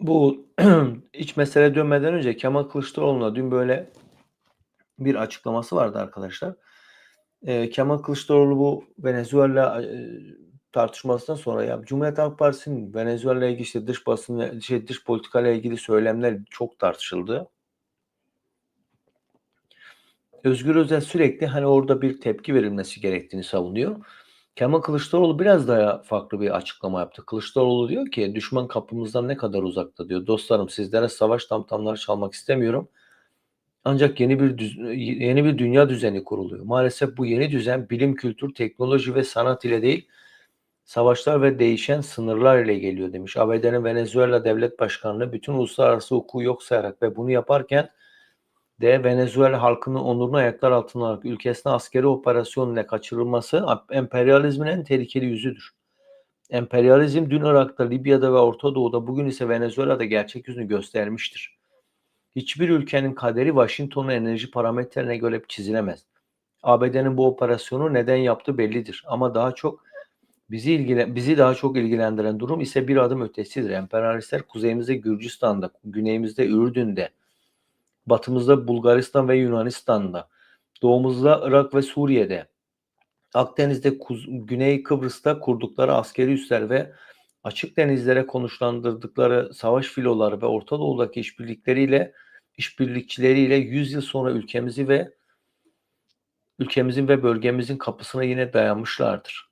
Bu iç mesele dönmeden önce Kemal Kılıçdaroğlu'na dün böyle bir açıklaması vardı arkadaşlar. Eee, Kemal Kılıçdaroğlu bu Venezuela eee, tartışmasından sonra ya Cumhuriyet Halk Partisi'nin Venezuela ile ilgili işte dış basın şey dış politika ile ilgili söylemler çok tartışıldı. Özgür Özel sürekli hani orada bir tepki verilmesi gerektiğini savunuyor. Kemal Kılıçdaroğlu biraz daha farklı bir açıklama yaptı. Kılıçdaroğlu diyor ki düşman kapımızdan ne kadar uzakta diyor. Dostlarım sizlere savaş tamtamları çalmak istemiyorum. Ancak yeni bir yeni bir dünya düzeni kuruluyor. Maalesef bu yeni düzen bilim, kültür, teknoloji ve sanat ile değil, savaşlar ve değişen sınırlar ile geliyor demiş. ABD'nin Venezuela Devlet Başkanlığı bütün uluslararası hukuku yok sayarak ve bunu yaparken de Venezuela halkının onurunu ayaklar altına alarak ülkesine askeri operasyon ile kaçırılması emperyalizmin en tehlikeli yüzüdür. Emperyalizm dün Irak'ta, Libya'da ve Orta Doğu'da bugün ise Venezuela'da gerçek yüzünü göstermiştir. Hiçbir ülkenin kaderi Washington'un enerji parametrelerine göre çizilemez. ABD'nin bu operasyonu neden yaptığı bellidir ama daha çok bizi ilgilen bizi daha çok ilgilendiren durum ise bir adım ötesidir. Emperyalistler kuzeyimizde Gürcistan'da, güneyimizde Ürdün'de, batımızda Bulgaristan ve Yunanistan'da, doğumuzda Irak ve Suriye'de, Akdeniz'de, Kuz- Güney Kıbrıs'ta kurdukları askeri üsler ve açık denizlere konuşlandırdıkları savaş filoları ve Orta Doğu'daki işbirlikleriyle işbirlikçileriyle 100 yıl sonra ülkemizi ve ülkemizin ve bölgemizin kapısına yine dayanmışlardır.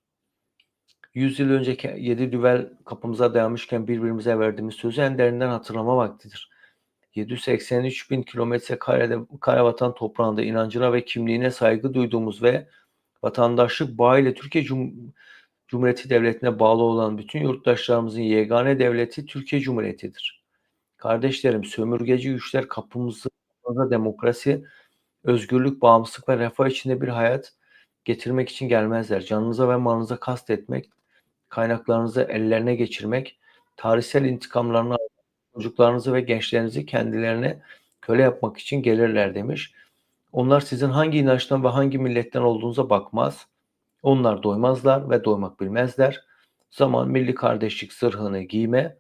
100 yıl önce 7 düvel kapımıza dayanmışken birbirimize verdiğimiz sözü en derinden hatırlama vaktidir. 783 bin kilometre karede, kare vatan toprağında inancına ve kimliğine saygı duyduğumuz ve vatandaşlık bağıyla Türkiye Cum Cumhuriyeti Devleti'ne bağlı olan bütün yurttaşlarımızın yegane devleti Türkiye Cumhuriyeti'dir. Kardeşlerim, sömürgeci güçler kapımızda demokrasi, özgürlük, bağımsızlık ve refah içinde bir hayat getirmek için gelmezler. Canınıza ve malınıza kast etmek, kaynaklarınızı ellerine geçirmek, tarihsel intikamlarını çocuklarınızı ve gençlerinizi kendilerine köle yapmak için gelirler demiş. Onlar sizin hangi inançtan ve hangi milletten olduğunuza bakmaz. Onlar doymazlar ve doymak bilmezler. Zaman milli kardeşlik zırhını giyme,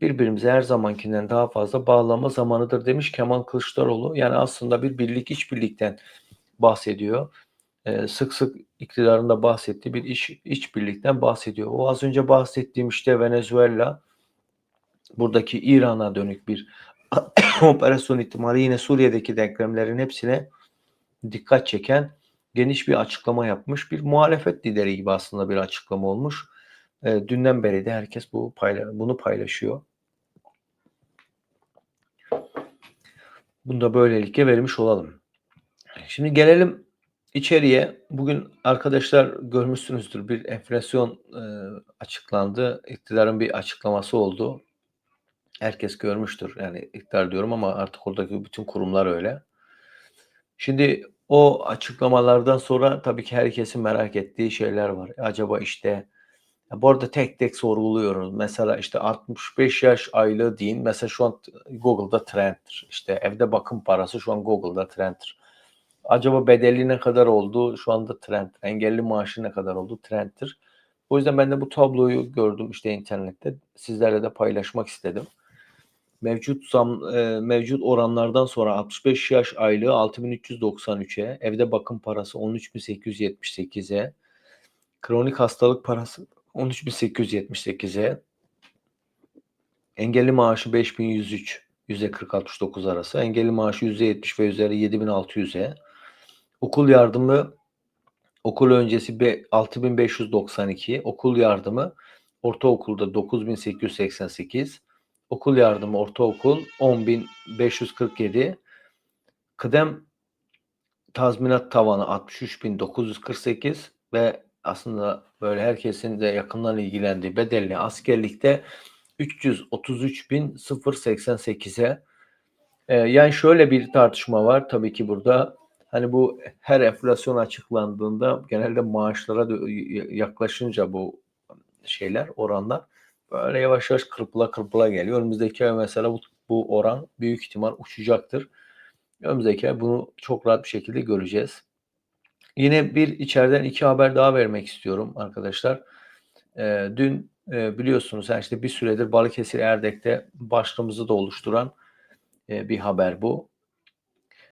birbirimize her zamankinden daha fazla bağlama zamanıdır demiş Kemal Kılıçdaroğlu. Yani aslında bir birlik işbirlikten bahsediyor. Ee, sık sık iktidarında bahsettiği bir iş işbirlikten bahsediyor. O az önce bahsettiğim işte Venezuela, buradaki İran'a dönük bir operasyon ihtimali yine Suriye'deki denklemlerin hepsine dikkat çeken geniş bir açıklama yapmış. Bir muhalefet lideri gibi aslında bir açıklama olmuş. E, dünden beri de herkes bu payla bunu paylaşıyor. Bunu da böylelikle vermiş olalım. Şimdi gelelim içeriye. Bugün arkadaşlar görmüşsünüzdür bir enflasyon e, açıklandı. İktidarın bir açıklaması oldu. Herkes görmüştür. Yani iktidar diyorum ama artık oradaki bütün kurumlar öyle. Şimdi o açıklamalardan sonra tabii ki herkesin merak ettiği şeyler var. Acaba işte bu arada tek tek sorguluyoruz. Mesela işte 65 yaş aylığı deyin. Mesela şu an Google'da trendtir. İşte evde bakım parası şu an Google'da trendtir. Acaba bedeli ne kadar oldu? Şu anda trend. Engelli maaşı ne kadar oldu? Trendtir. O yüzden ben de bu tabloyu gördüm işte internette. Sizlerle de paylaşmak istedim mevcut zam e, mevcut oranlardan sonra 65 yaş aylığı 6393'e, evde bakım parası 13878'e, kronik hastalık parası 13878'e, engelli maaşı 5103 %40-69 arası, engelli maaşı %70 ve üzeri 7600'e, okul yardımı okul öncesi 6592, okul yardımı ortaokulda 9888, okul yardımı ortaokul 10.547 kıdem tazminat tavanı 63.948 ve aslında böyle herkesin de yakından ilgilendiği bedelli askerlikte 333.088'e ee, yani şöyle bir tartışma var tabii ki burada. Hani bu her enflasyon açıklandığında genelde maaşlara yaklaşınca bu şeyler oranlar böyle yavaş yavaş kırpıla kırpıla geliyor. Önümüzdeki ay mesela bu, bu oran büyük ihtimal uçacaktır. Önümüzdeki ay bunu çok rahat bir şekilde göreceğiz. Yine bir içeriden iki haber daha vermek istiyorum arkadaşlar. E, dün Eee, biliyorsunuz, yani, işte, bir süredir Balıkesir Erdek'te başlığımızı da oluşturan, eee, bir haber bu.